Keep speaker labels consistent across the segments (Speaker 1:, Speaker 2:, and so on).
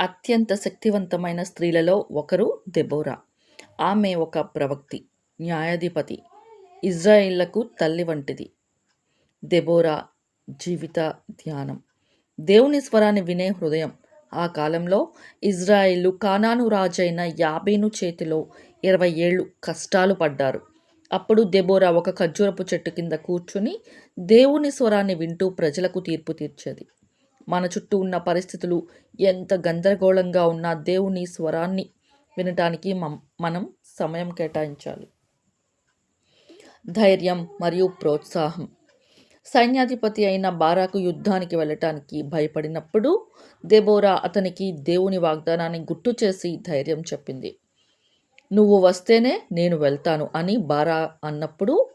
Speaker 1: అత్యంత శక్తివంతమైన స్త్రీలలో ఒకరు దెబోరా ఆమె ఒక ప్రవక్తి న్యాయాధిపతి ఇజ్రాయిళ్ళకు తల్లి వంటిది. దెబోరా జీవిత ధ్యానం. దేవుని స్వరాన్ని వినే హృదయం. ఆ కాలంలో ఇజ్రాయిలు కానాను రాజైన యాబేను చేతిలో ఇరవై ఏళ్ళు కష్టాలు పడ్డారు. అప్పుడు దెబోరా ఒక ఖర్జూరపు చెట్టు కింద కూర్చుని దేవుని స్వరాన్ని వింటూ ప్రజలకు తీర్పు తీర్చేది. మన చుట్టూ ఉన్న పరిస్థితులు ఎంత గందరగోళంగా ఉన్నా దేవుని స్వరాన్ని వినటానికి మం- మనం సమయం కేటాయించాలి. ధైర్యం మరియు ప్రోత్సాహం. సైన్యాధిపతి అయిన బారాకు యుద్ధానికి వెళ్ళటానికి భయపడినప్పుడు దేబోరా అతనికి దేవుని వాగ్దానాన్ని గుర్తు చేసి ధైర్యం చెప్పింది. నువ్వు వస్తేనే నేను వెళ్తాను అని బారా అన్నప్పుడు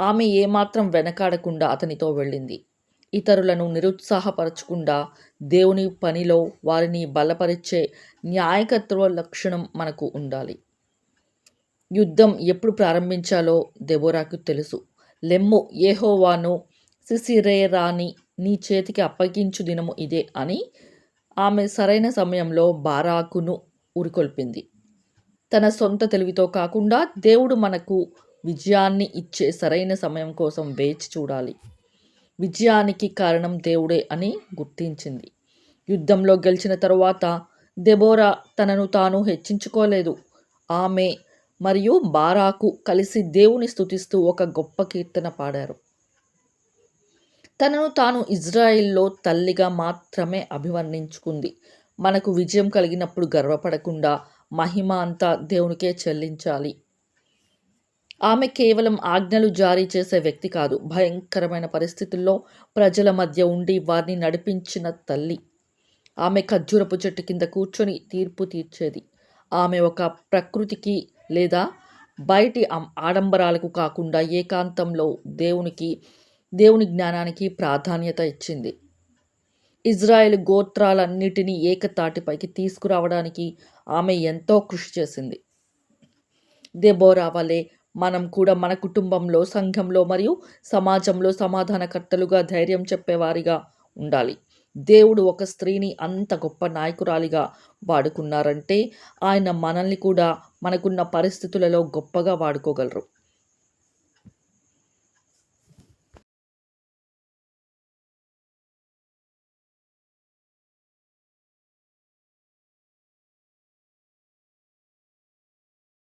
Speaker 1: ఆమె ఏమాత్రం వెనకాడకుండా అతనితో వెళ్ళింది. ఇతరులను నిరుత్సాహపరచకుండా దేవుని పనిలో వారిని బలపరిచే న్యాయకత్వ లక్షణం మనకు ఉండాలి. యుద్ధం ఎప్పుడు ప్రారంభించాలో దెబోరాకు తెలుసు. లెమ్ము ఏహోవాను సిసిరేరాని నీ చేతికి అప్పగించు దినము ఇదే అని ఆమె సరైన సమయంలో బారాకును ఉరికొల్పింది తన సొంత తెలివితో కాకుండా దేవుడు మనకు విజయాన్ని ఇచ్చే సరైన సమయం కోసం వేచి చూడాలి. విజయానికి కారణం దేవుడే అని గుర్తించింది. యుద్ధంలో గెలిచిన తరువాత దెబోరా తనను తాను హెచ్చించుకోలేదు. ఆమె మరియు బారాకు కలిసి దేవుని స్థుతిస్తూ ఒక గొప్ప కీర్తన పాడారు. తనను తాను ఇజ్రాయిల్లో తల్లిగా మాత్రమే అభివర్ణించుకుంది. మనకు విజయం కలిగినప్పుడు గర్వపడకుండా మహిమ అంతా దేవునికే చెల్లించాలి. ఆమె కేవలం ఆజ్ఞలు జారీ చేసే వ్యక్తి కాదు. భయంకరమైన పరిస్థితుల్లో ప్రజల మధ్య ఉండి వారిని నడిపించిన తల్లి. ఆమె ఖర్జూరపు చెట్టు కింద కూర్చొని తీర్పు తీర్చేది. ఆమె ఒక ప్రకృతికి లేదా బయటి ఆడంబరాలకు కాకుండా ఏకాంతంలో దేవునికి దేవుని జ్ఞానానికి ప్రాధాన్యత ఇచ్చింది. ఇజ్రాయెల్ గోత్రాలన్నిటినీ ఏకతాటిపైకి తీసుకురావడానికి ఆమె ఎంతో కృషి చేసింది. దెబోరా వలె మనం కూడా మన కుటుంబంలో సంఘంలో మరియు సమాజంలో సమాధానకర్తలుగా ధైర్యం చెప్పేవారిగా ఉండాలి. దేవుడు ఒక స్త్రీని అంత గొప్ప నాయకురాలిగా వాడుకున్నారంటే ఆయన మనల్ని కూడా మనకున్న పరిస్థితులలో గొప్పగా వాడుకోగలరు.